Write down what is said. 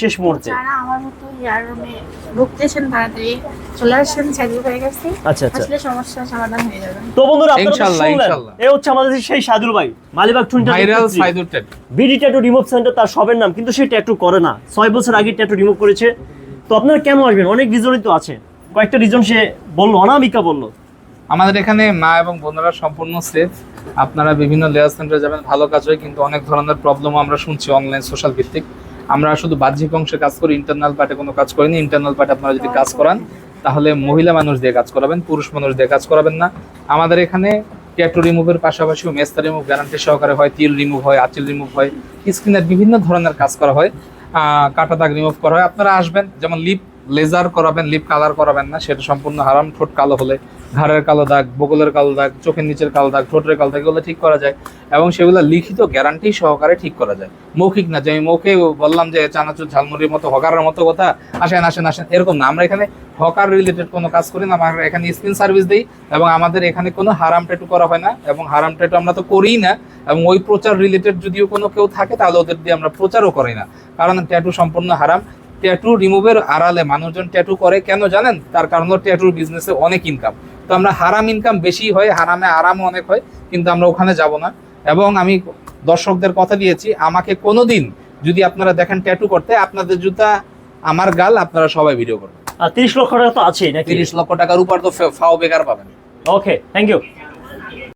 শেষ মুহূর্তে। যারা আমার মতো ইয়ার রুমে ভুগতেছেন তাড়াতাড়ি চলে আসেন সাইকেল হয়ে গেছে। আচ্ছা আচ্ছা। আসলে সমস্যার সমাধান হয়ে যাবে। তো বন্ধুরা আপনারা শুনলেন। ইনশাল্লাহ। হচ্ছে আমাদের সেই সাদুল ভাই Malibagh টুইন্টার viral Saidur tattoo BD tattoo remove centre তার সবের নাম কিন্তু সে ট্যাটু করে না। ছয় বছর আগে ট্যাটু রিমুভ করেছে। তো আপনারা কেন আসবেন? অনেক রিজনই তো আছে। কয়েকটা রিজন সে বলল অনামিকা বলল। আমাদের এখানে মা এবং বোনেরা সম্পূর্ণ সেফ আপনারা বিভিন্ন লেয়ার সেন্টারে যাবেন ভালো কাজ হয় কিন্তু অনেক ধরনের প্রবলেম আমরা শুনছি অনলাইন সোশ্যাল ভিত্তিক। আমরা শুধু বাহ্যিক অংশে কাজ করি ইন্টারনাল পার্টে কোনো কাজ করিনি। ইন্টারনাল পার্টে আপনারা যদি কাজ করান, তাহলে মহিলা মানুষ দিয়ে কাজ করাবেন, পুরুষ মানুষ দিয়ে কাজ করাবেন না। আমাদের এখানে ট্যাটু রিমুভের পাশাপাশিও মেস্তা রিমুভ গ্যারান্টি সহকারে হয়, তিল রিমুভ হয়, আচিল রিমুভ হয় স্কিনের বিভিন্ন ধরনের কাজ করা হয় কাটা দাগ রিমুভ করা হয়। আপনারা আসবেন, যেমন লিপ লেজার করাবেন লিপ কালার করাবেন না, সেটা সম্পূর্ণ হারাম, ঠোঁট কালো হলে। ঘাড়ের কালো দাগ, বগলের কালো দাগ, চোখের নিচের কালো দাগ, ঠোঁটের কালো দাগ এগুলো ঠিক করা যায় এবং সেগুলো লিখিত গ্যারান্টি সহকারে ঠিক করা যায়। মৌখিক না, যে আমি মৌখে বললাম যে চানাচুর, ঝালমুড়ির মতো হকারের মতো কথা, আসেন আসেন আসেন, এরকম না। আমরা এখানে হকার রিলেটেড কোনো কাজ করি না, আমরা এখানে স্কিন সার্ভিস দিই এবং আমাদের এখানে কোনো হারাম ট্যাটু করা হয় না এবং হারাম ট্যাটু আমরা তো করিই না এবং ওই প্রচার রিলেটেড যদিও কোনো কেউ থাকে, তাহলে ওদের দিয়ে আমরা প্রচারও করি না। কারণ ট্যাটু সম্পূর্ণ হারাম। ট্যাটু রিমুভের আড়ালে মানুষজন ট্যাটু করে, কেন জানেন? তার কারণ ট্যাটুর বিজনেসে অনেক ইনকাম তো আমরা হারাম ইনকাম বেশি হয় হারামে আরামও অনেক হয় কিন্তু আমরা ওখানে যাব না। এবং আমি দর্শকদের কথা দিয়েছি আমাকে কোনো দিন যদি আপনারা দেখেন ট্যাটু করতে আপনাদের জুতা আমার গাল আপনারা সবাই ভিডিও করবেন। আর তিরিশ লক্ষ টাকা তো আছেই না তিরিশ লক্ষ টাকার উপর তো ফাও বেকার পাবেন। Okay thank you